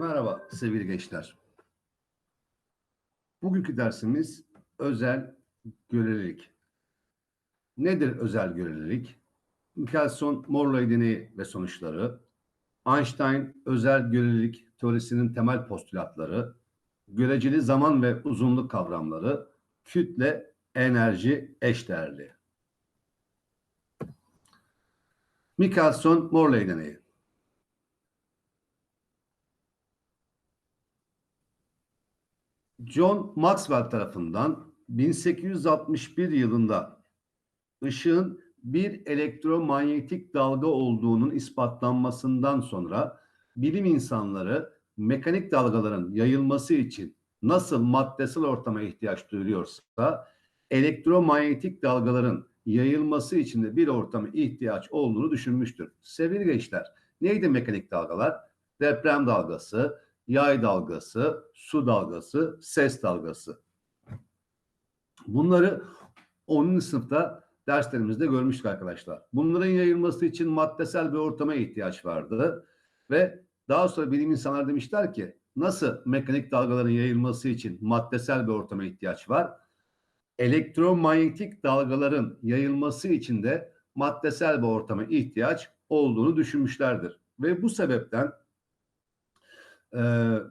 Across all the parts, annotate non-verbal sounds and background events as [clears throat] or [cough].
Merhaba sevgili gençler. Bugünkü dersimiz özel görelilik. Nedir özel görelilik? Michelson-Morley deneyi ve sonuçları, Einstein özel görelilik teorisinin temel postülatları, göreceli zaman ve uzunluk kavramları, kütle, enerji, eşdeğerliği. Michelson-Morley deneyi. John Maxwell tarafından 1861 yılında ışığın bir elektromanyetik dalga olduğunun ispatlanmasından sonra bilim insanları mekanik dalgaların yayılması için nasıl maddesel ortama ihtiyaç duyuluyorsa elektromanyetik dalgaların yayılması için de bir ortama ihtiyaç olduğunu düşünmüştür. Sevgili gençler, neydi mekanik dalgalar? Deprem dalgası, yay dalgası, su dalgası, ses dalgası. Bunları 10. sınıfta derslerimizde görmüştük arkadaşlar. Bunların yayılması için maddesel bir ortama ihtiyaç vardı ve daha sonra bilim insanlar demişler ki nasıl mekanik dalgaların yayılması için maddesel bir ortama ihtiyaç var? Elektromanyetik dalgaların yayılması için de maddesel bir ortama ihtiyaç olduğunu düşünmüşlerdir. Ve bu sebepten e,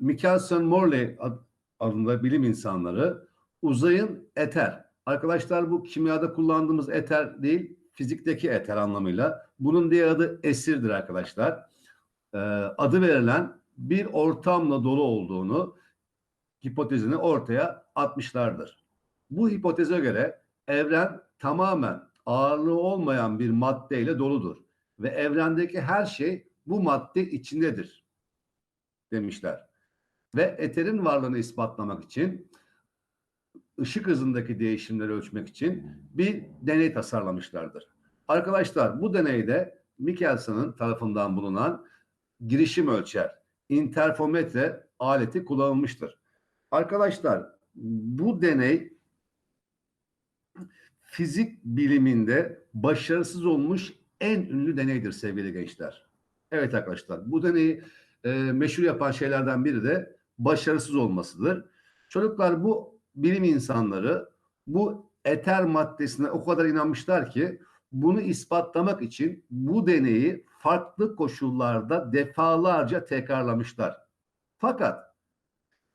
Michelson Morley adında bilim insanları uzayın eter. Arkadaşlar bu kimyada kullandığımız eter değil, fizikteki eter anlamıyla. Bunun diğer adı esirdir arkadaşlar. E, adı verilen bir ortamla dolu olduğunu hipotezini ortaya atmışlardır. Bu hipoteze göre evren tamamen ağırlığı olmayan bir maddeyle doludur ve evrendeki her şey bu madde içindedir demişler. Ve eterin varlığını ispatlamak için ışık hızındaki değişimleri ölçmek için bir deney tasarlamışlardır. Arkadaşlar bu deneyde Michelson'ın tarafından bulunan girişim ölçer, interferometre aleti kullanılmıştır. Arkadaşlar bu deney fizik biliminde başarısız olmuş en ünlü deneydir sevgili gençler. Evet arkadaşlar bu deneyi e, meşhur yapan şeylerden biri de başarısız olmasıdır. Çocuklar bu bilim insanları bu eter maddesine o kadar inanmışlar ki bunu ispatlamak için bu deneyi farklı koşullarda defalarca tekrarlamışlar. Fakat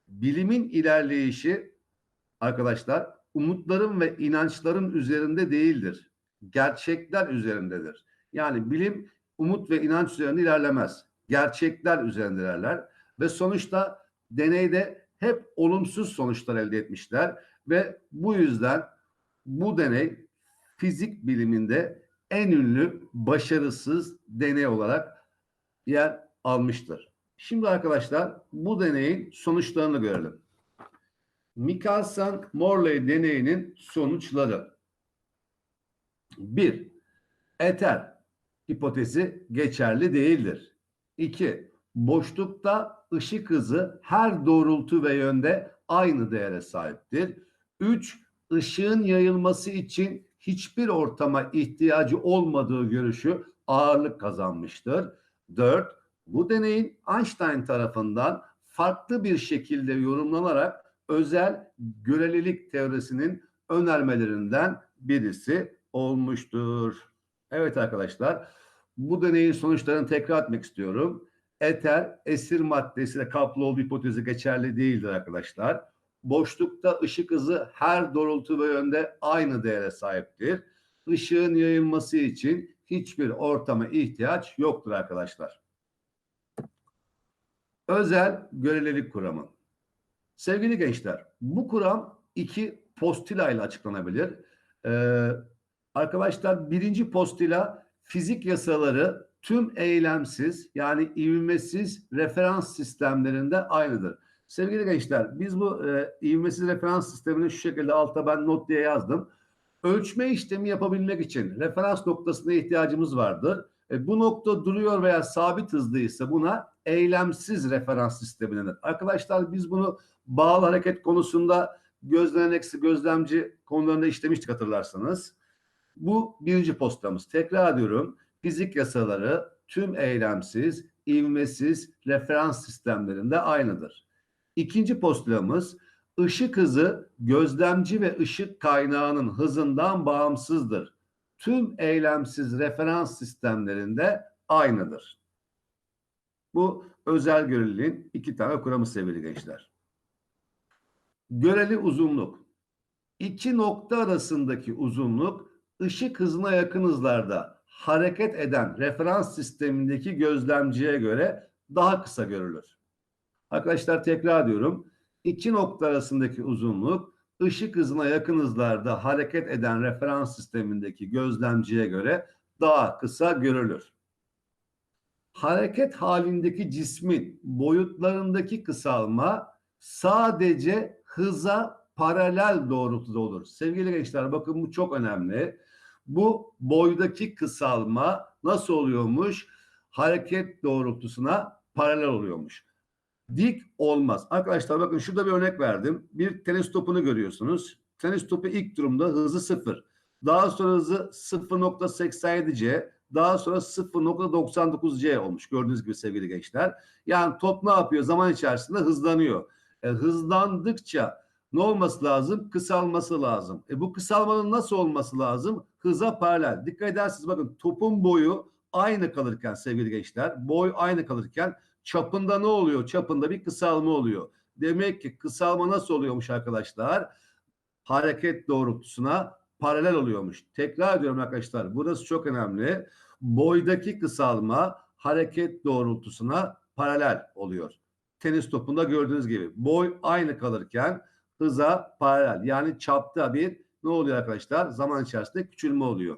bilimin ilerleyişi arkadaşlar umutların ve inançların üzerinde değildir. Gerçekler üzerindedir. Yani bilim umut ve inanç üzerinde ilerlemez gerçekler üzerindeler ve sonuçta deneyde hep olumsuz sonuçlar elde etmişler ve bu yüzden bu deney fizik biliminde en ünlü başarısız deney olarak yer almıştır. Şimdi arkadaşlar bu deneyin sonuçlarını görelim. Michelson-Morley deneyinin sonuçları. Bir, Eter hipotezi geçerli değildir. 2. Boşlukta ışık hızı her doğrultu ve yönde aynı değere sahiptir. 3. Işığın yayılması için hiçbir ortama ihtiyacı olmadığı görüşü ağırlık kazanmıştır. 4. Bu deneyin Einstein tarafından farklı bir şekilde yorumlanarak özel görelilik teorisinin önermelerinden birisi olmuştur. Evet arkadaşlar bu deneyin sonuçlarını tekrar etmek istiyorum. Eter esir maddesiyle kaplı olduğu hipotezi geçerli değildir arkadaşlar. Boşlukta ışık hızı her doğrultu ve yönde aynı değere sahiptir. Işığın yayılması için hiçbir ortama ihtiyaç yoktur arkadaşlar. Özel görelilik kuramı. Sevgili gençler, bu kuram iki postila ile açıklanabilir. Ee, arkadaşlar birinci postila fizik yasaları tüm eylemsiz yani ivmesiz referans sistemlerinde aynıdır. Sevgili gençler biz bu e, ivmesiz referans sistemini şu şekilde altta ben not diye yazdım. Ölçme işlemi yapabilmek için referans noktasına ihtiyacımız vardır. E, bu nokta duruyor veya sabit hızlıysa buna eylemsiz referans sistemi denir. Arkadaşlar biz bunu bağlı hareket konusunda gözlenen eksi gözlemci konularında işlemiştik hatırlarsanız. Bu birinci postamız. Tekrar ediyorum. Fizik yasaları tüm eylemsiz ivmesiz referans sistemlerinde aynıdır. İkinci postulamız ışık hızı gözlemci ve ışık kaynağının hızından bağımsızdır. Tüm eylemsiz referans sistemlerinde aynıdır. Bu özel göreliliğin iki tane kuramı sevgili gençler. Göreli uzunluk. İki nokta arasındaki uzunluk ışık hızına yakın hızlarda hareket eden referans sistemindeki gözlemciye göre daha kısa görülür. Arkadaşlar tekrar diyorum. İki nokta arasındaki uzunluk ışık hızına yakın hızlarda hareket eden referans sistemindeki gözlemciye göre daha kısa görülür. Hareket halindeki cismin boyutlarındaki kısalma sadece hıza paralel doğrultuda olur. Sevgili gençler bakın bu çok önemli. Bu boydaki kısalma nasıl oluyormuş? Hareket doğrultusuna paralel oluyormuş. Dik olmaz. Arkadaşlar bakın şurada bir örnek verdim. Bir teleskopunu görüyorsunuz. Teleskopu ilk durumda hızı sıfır. Daha sonra hızı 0.87C, daha sonra 0.99C olmuş. Gördüğünüz gibi sevgili gençler. Yani top ne yapıyor? Zaman içerisinde hızlanıyor. E, hızlandıkça ne olması lazım? Kısalması lazım. E, bu kısalmanın nasıl olması lazım? Hıza paralel. Dikkat ederseniz bakın topun boyu aynı kalırken sevgili gençler, boy aynı kalırken çapında ne oluyor? Çapında bir kısalma oluyor. Demek ki kısalma nasıl oluyormuş arkadaşlar? Hareket doğrultusuna paralel oluyormuş. Tekrar ediyorum arkadaşlar. Burası çok önemli. Boydaki kısalma hareket doğrultusuna paralel oluyor. Tenis topunda gördüğünüz gibi boy aynı kalırken hıza paralel. Yani çapta bir ne oluyor arkadaşlar? Zaman içerisinde küçülme oluyor.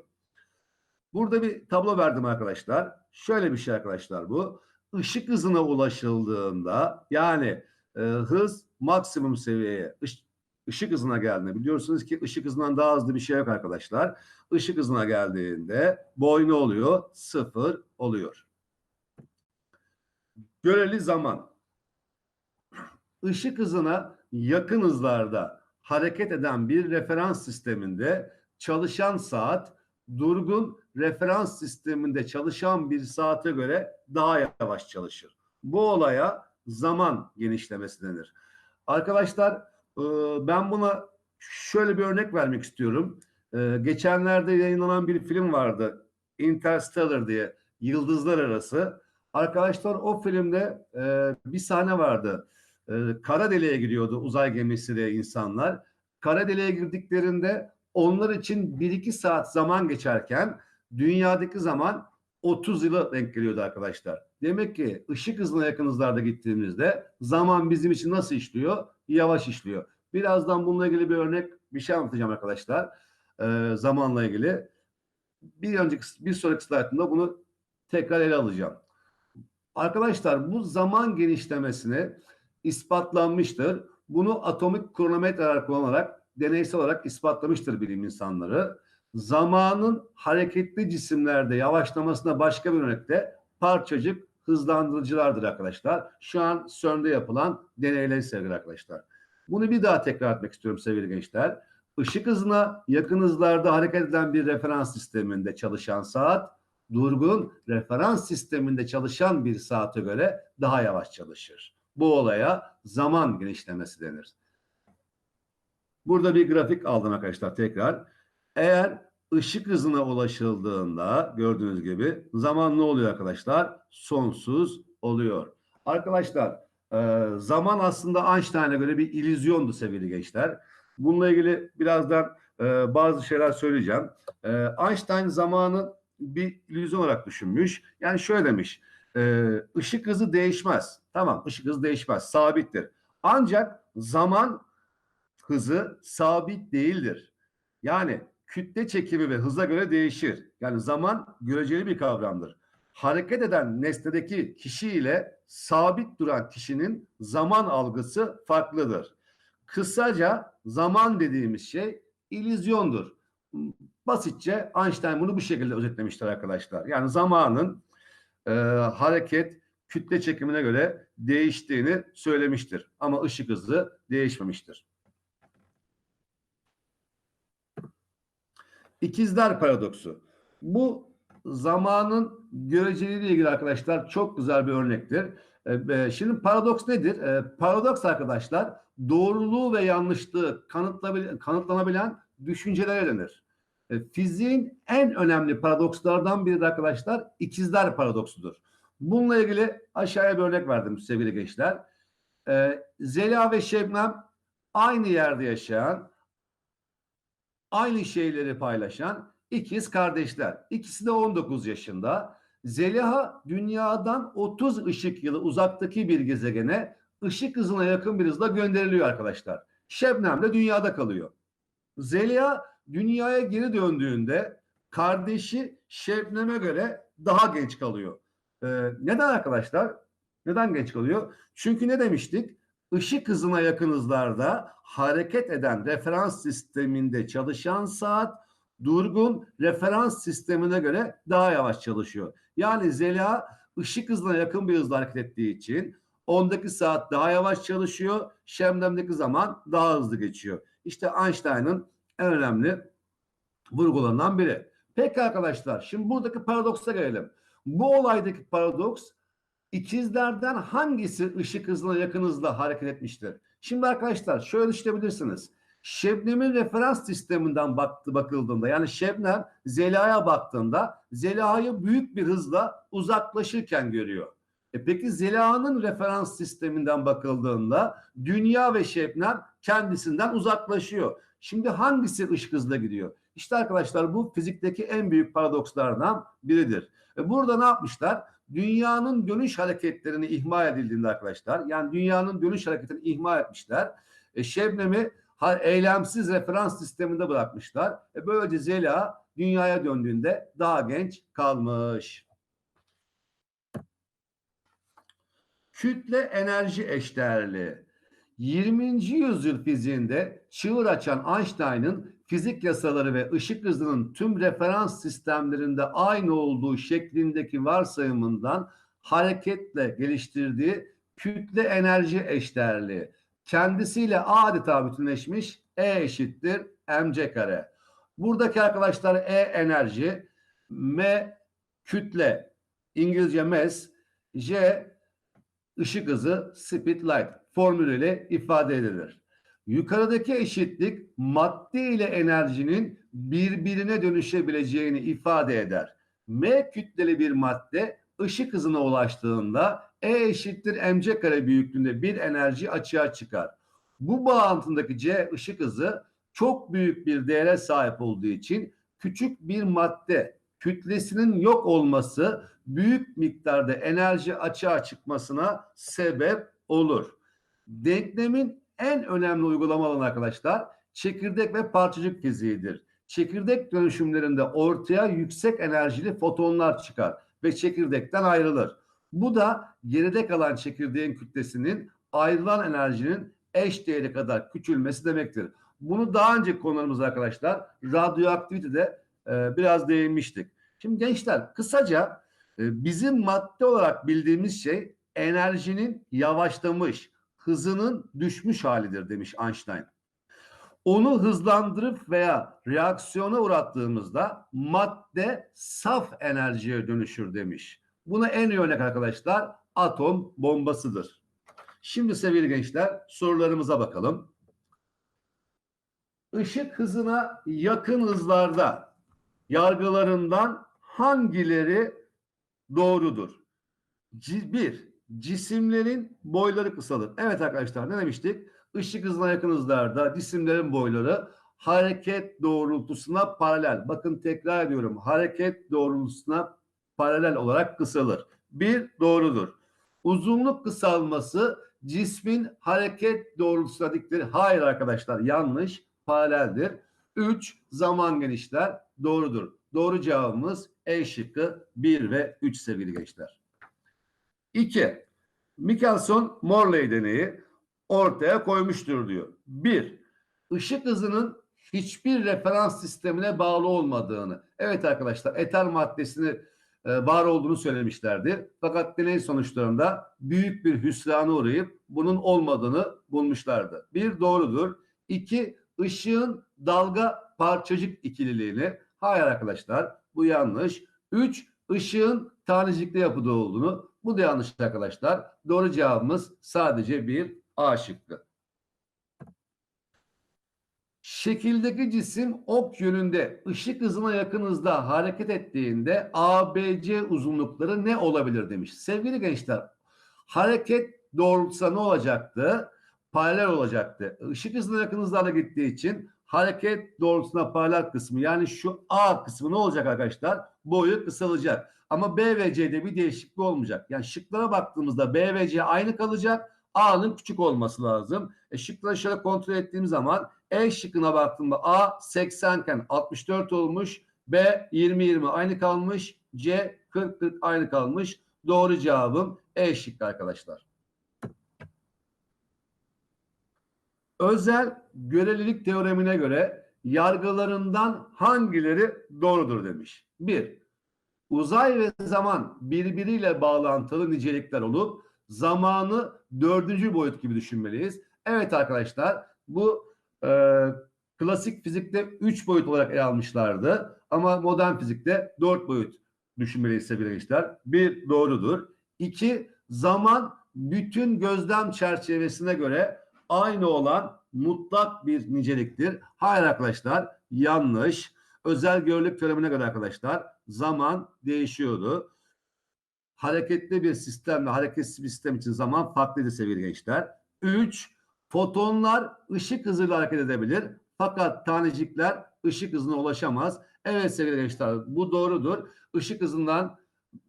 Burada bir tablo verdim arkadaşlar. Şöyle bir şey arkadaşlar bu ışık hızına ulaşıldığında yani e, hız maksimum seviyeye ış, ışık hızına geldiğinde biliyorsunuz ki ışık hızından daha hızlı bir şey yok arkadaşlar. Işık hızına geldiğinde boy ne oluyor? Sıfır oluyor. Göreli zaman. Işık hızına yakın hızlarda hareket eden bir referans sisteminde çalışan saat durgun referans sisteminde çalışan bir saate göre daha yavaş çalışır. Bu olaya zaman genişlemesi denir. Arkadaşlar e, ben buna şöyle bir örnek vermek istiyorum. E, geçenlerde yayınlanan bir film vardı. Interstellar diye Yıldızlar Arası. Arkadaşlar o filmde e, bir sahne vardı. Kara deliğe giriyordu uzay gemisiyle insanlar. Kara deliğe girdiklerinde onlar için 1-2 saat zaman geçerken dünyadaki zaman 30 yıla denk geliyordu arkadaşlar. Demek ki ışık hızına yakın hızlarda gittiğimizde zaman bizim için nasıl işliyor? Yavaş işliyor. Birazdan bununla ilgili bir örnek bir şey anlatacağım arkadaşlar. Ee, zamanla ilgili. Bir önceki bir sonraki slaytımda bunu tekrar ele alacağım. Arkadaşlar bu zaman genişlemesini ispatlanmıştır. Bunu atomik kronometreler kullanarak deneysel olarak ispatlamıştır bilim insanları. Zamanın hareketli cisimlerde yavaşlamasına başka bir örnekte parçacık hızlandırıcılardır arkadaşlar. Şu an CERN'de yapılan deneyler sevgili arkadaşlar. Bunu bir daha tekrar etmek istiyorum sevgili gençler. Işık hızına yakın hızlarda hareket eden bir referans sisteminde çalışan saat, durgun referans sisteminde çalışan bir saate göre daha yavaş çalışır. Bu olaya zaman genişlemesi denir. Burada bir grafik aldım arkadaşlar tekrar. Eğer ışık hızına ulaşıldığında gördüğünüz gibi zaman ne oluyor arkadaşlar? Sonsuz oluyor. Arkadaşlar e, zaman aslında Einstein'a göre bir illüzyondu sevgili gençler. Bununla ilgili birazdan e, bazı şeyler söyleyeceğim. E, Einstein zamanı bir illüzyon olarak düşünmüş. Yani şöyle demiş. Işık hızı değişmez. Tamam ışık hızı değişmez. Sabittir. Ancak zaman hızı sabit değildir. Yani kütle çekimi ve hıza göre değişir. Yani zaman göreceli bir kavramdır. Hareket eden nesnedeki kişi ile sabit duran kişinin zaman algısı farklıdır. Kısaca zaman dediğimiz şey illüzyondur. Basitçe Einstein bunu bu şekilde özetlemiştir arkadaşlar. Yani zamanın e, hareket kütle çekimine göre değiştiğini söylemiştir. Ama ışık hızı değişmemiştir. İkizler paradoksu. Bu zamanın göreceliğiyle ilgili arkadaşlar çok güzel bir örnektir. E, e, Şimdi paradoks nedir? E, Paradoks arkadaşlar doğruluğu ve yanlışlığı kanıtlanabilen düşüncelere denir. E, Fiziğin en önemli paradokslardan biri de arkadaşlar ikizler paradoksudur. Bununla ilgili aşağıya bir örnek verdim sevgili gençler. E, Zeliha ve Şebnem aynı yerde yaşayan, aynı şeyleri paylaşan ikiz kardeşler. İkisi de 19 yaşında. Zeliha dünyadan 30 ışık yılı uzaktaki bir gezegene ışık hızına yakın bir hızla gönderiliyor arkadaşlar. Şebnem de dünyada kalıyor. Zeliha dünyaya geri döndüğünde kardeşi Şebnem'e göre daha genç kalıyor. Ee, neden arkadaşlar? Neden genç kalıyor? Çünkü ne demiştik? Işık hızına yakın hızlarda hareket eden referans sisteminde çalışan saat durgun referans sistemine göre daha yavaş çalışıyor. Yani Zeliha ışık hızına yakın bir hızla hareket ettiği için ondaki saat daha yavaş çalışıyor. Şemdem'deki zaman daha hızlı geçiyor. İşte Einstein'ın en önemli vurgularından biri. Peki arkadaşlar şimdi buradaki paradoksa gelelim. Bu olaydaki paradoks ikizlerden hangisi ışık hızına yakın hızla hareket etmiştir? Şimdi arkadaşlar şöyle düşünebilirsiniz. Şebnem'in referans sisteminden baktı bakıldığında yani Şebnem Zeliha'ya baktığında Zeliha'yı büyük bir hızla uzaklaşırken görüyor. E peki Zeliha'nın referans sisteminden bakıldığında Dünya ve Şebnem kendisinden uzaklaşıyor. Şimdi hangisi ışık hızla gidiyor? İşte arkadaşlar bu fizikteki en büyük paradokslardan biridir. E burada ne yapmışlar? Dünyanın dönüş hareketlerini ihmal edildiğinde arkadaşlar yani dünyanın dönüş hareketini ihmal etmişler. E, Şebnem'i eylemsiz referans sisteminde bırakmışlar. E, böylece Zeliha dünyaya döndüğünde daha genç kalmış. Kütle enerji eşdeğerliği. 20. yüzyıl fiziğinde çığır açan Einstein'ın fizik yasaları ve ışık hızının tüm referans sistemlerinde aynı olduğu şeklindeki varsayımından hareketle geliştirdiği kütle enerji eşdeğerliği kendisiyle adeta bütünleşmiş E eşittir mc kare. Buradaki arkadaşlar E enerji, M kütle, İngilizce mass, J ışık hızı speed light formülüyle ifade edilir. Yukarıdaki eşitlik madde ile enerjinin birbirine dönüşebileceğini ifade eder. M kütleli bir madde ışık hızına ulaştığında E eşittir mc kare büyüklüğünde bir enerji açığa çıkar. Bu bağıntındaki C ışık hızı çok büyük bir değere sahip olduğu için küçük bir madde kütlesinin yok olması büyük miktarda enerji açığa çıkmasına sebep olur. Denklemin en önemli uygulama alanı arkadaşlar çekirdek ve parçacık fiziğidir. Çekirdek dönüşümlerinde ortaya yüksek enerjili fotonlar çıkar ve çekirdekten ayrılır. Bu da geride kalan çekirdeğin kütlesinin ayrılan enerjinin eş değeri kadar küçülmesi demektir. Bunu daha önce konularımızda arkadaşlar radyoaktivitede e, biraz değinmiştik. Şimdi gençler kısaca bizim madde olarak bildiğimiz şey enerjinin yavaşlamış, hızının düşmüş halidir demiş Einstein. Onu hızlandırıp veya reaksiyona uğrattığımızda madde saf enerjiye dönüşür demiş. Buna en iyi örnek arkadaşlar atom bombasıdır. Şimdi sevgili gençler sorularımıza bakalım. Işık hızına yakın hızlarda yargılarından hangileri doğrudur? C- bir, cisimlerin boyları kısalır. Evet arkadaşlar ne demiştik? Işık hızına yakın hızlarda cisimlerin boyları hareket doğrultusuna paralel. Bakın tekrar ediyorum. Hareket doğrultusuna paralel olarak kısalır. Bir doğrudur. Uzunluk kısalması cismin hareket doğrultusuna diktir. Hayır arkadaşlar yanlış. Paraleldir. Üç zaman genişler. Doğrudur. Doğru cevabımız E şıkkı 1 ve 3 sevgili gençler. 2. Michelson-Morley deneyi ortaya koymuştur diyor. 1. Işık hızının hiçbir referans sistemine bağlı olmadığını. Evet arkadaşlar eter maddesini e, var olduğunu söylemişlerdir. Fakat deney sonuçlarında büyük bir hüsrana uğrayıp bunun olmadığını bulmuşlardı. Bir doğrudur. İki ışığın dalga parçacık ikililiğini. Hayır arkadaşlar bu yanlış. 3. ışığın tanecikli yapıda olduğunu. Bu da yanlış arkadaşlar. Doğru cevabımız sadece bir A şıkkı. Şekildeki cisim ok yönünde ışık hızına yakın hızda hareket ettiğinde ABC uzunlukları ne olabilir demiş. Sevgili gençler, hareket doğrultusa ne olacaktı? Paralel olacaktı. Işık hızına yakın hızlarla gittiği için hareket doğrultusuna paralel kısmı yani şu A kısmı ne olacak arkadaşlar? Boyu kısalacak. Ama B ve C'de bir değişiklik olmayacak. Yani şıklara baktığımızda B ve C aynı kalacak. A'nın küçük olması lazım. E şıkları şöyle kontrol ettiğim zaman E şıkkına baktığımda A 80 iken 64 olmuş. B 20-20 aynı kalmış. C 40-40 aynı kalmış. Doğru cevabım E şıkkı arkadaşlar. Özel görelilik teoremine göre yargılarından hangileri doğrudur demiş. 1. Uzay ve zaman birbiriyle bağlantılı nicelikler olup zamanı dördüncü boyut gibi düşünmeliyiz. Evet arkadaşlar bu e, klasik fizikte üç boyut olarak ele almışlardı. Ama modern fizikte dört boyut düşünmeliyiz sevgili gençler. Bir doğrudur. İki zaman bütün gözlem çerçevesine göre aynı olan mutlak bir niceliktir. Hayır arkadaşlar yanlış. Özel görülük teoremine göre arkadaşlar zaman değişiyordu. Hareketli bir sistemle hareketsiz bir sistem için zaman farklıydı sevgili gençler. 3. Fotonlar ışık hızıyla hareket edebilir. Fakat tanecikler ışık hızına ulaşamaz. Evet sevgili gençler bu doğrudur. Işık hızından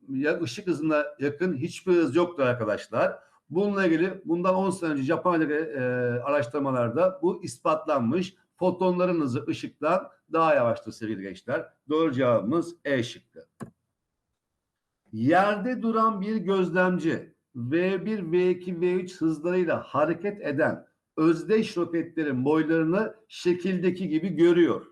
ya ışık hızına yakın hiçbir hız yoktur arkadaşlar. Bununla ilgili bundan 10 sene önce Japonya'daki e, araştırmalarda bu ispatlanmış. Fotonların hızı ışıktan daha yavaştır sevgili gençler. Doğru cevabımız E şıkkı. Yerde duran bir gözlemci V1, V2, V3 hızlarıyla hareket eden özdeş roketlerin boylarını şekildeki gibi görüyor.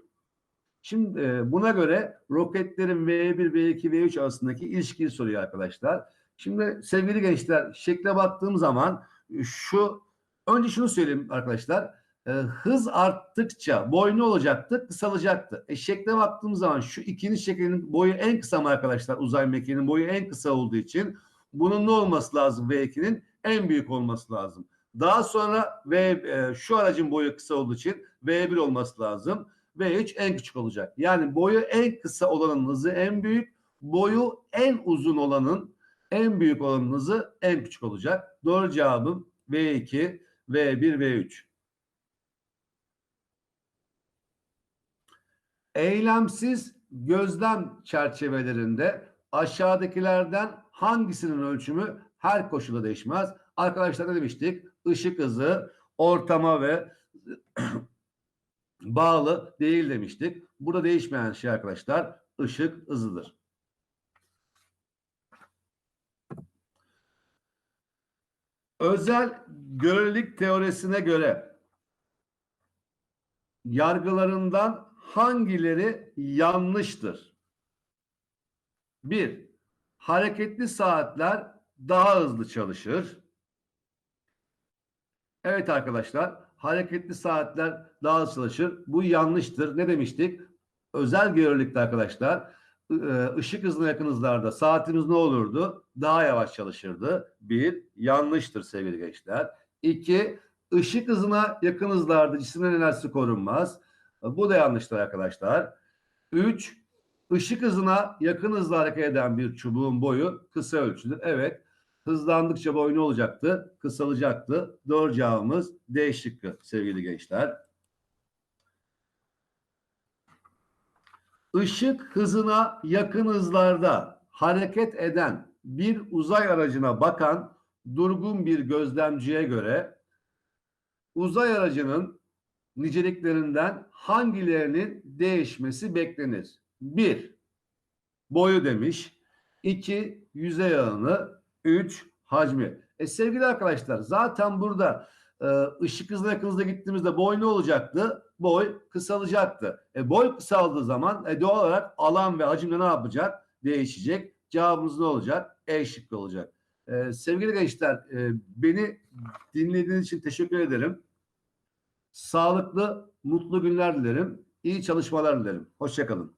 Şimdi e, buna göre roketlerin V1, V2, V3 arasındaki ilişkiyi soruyor arkadaşlar. Şimdi sevgili gençler şekle baktığım zaman şu önce şunu söyleyeyim arkadaşlar. E, hız arttıkça boy olacaktı? Kısalacaktı. E, şekle baktığım zaman şu ikinci şeklin boyu en kısa mı arkadaşlar? Uzay mekiğinin boyu en kısa olduğu için bunun ne olması lazım V2'nin? En büyük olması lazım. Daha sonra V e, şu aracın boyu kısa olduğu için V1 olması lazım. V3 en küçük olacak. Yani boyu en kısa olanın hızı en büyük, boyu en uzun olanın en büyük olanın hızı en küçük olacak. Doğru cevabım V2, V1, V3. Eylemsiz gözlem çerçevelerinde aşağıdakilerden hangisinin ölçümü her koşulda değişmez? Arkadaşlar ne demiştik? Işık hızı ortama ve [clears throat] bağlı değil demiştik. Burada değişmeyen şey arkadaşlar ışık hızıdır. Özel görelilik teorisine göre yargılarından hangileri yanlıştır? Bir, hareketli saatler daha hızlı çalışır. Evet arkadaşlar, hareketli saatler daha hızlı çalışır. Bu yanlıştır. Ne demiştik? Özel görelilikte arkadaşlar, ışık hızına yakın hızlarda saatimiz ne olurdu? Daha yavaş çalışırdı. Bir, yanlıştır sevgili gençler. İki, ışık hızına yakın hızlarda cisimlerin enerjisi korunmaz. Bu da yanlıştır arkadaşlar. 3. Işık hızına yakın hızla hareket eden bir çubuğun boyu kısa ölçüdür. Evet. Hızlandıkça boyu ne olacaktı? Kısalacaktı. Doğru cevabımız D şıkkı sevgili gençler. Işık hızına yakın hızlarda hareket eden bir uzay aracına bakan durgun bir gözlemciye göre uzay aracının niceliklerinden hangilerinin değişmesi beklenir? Bir, boyu demiş. İki, yüzey alanı. Üç, hacmi. E sevgili arkadaşlar zaten burada ışık hızına yakın hızla gittiğimizde boy ne olacaktı? Boy kısalacaktı. E, boy kısaldığı zaman e, doğal olarak alan ve hacimde ne yapacak? Değişecek. Cevabımız ne olacak? E şıkkı olacak. E, sevgili gençler e, beni dinlediğiniz için teşekkür ederim. Sağlıklı, mutlu günler dilerim. İyi çalışmalar dilerim. Hoşçakalın.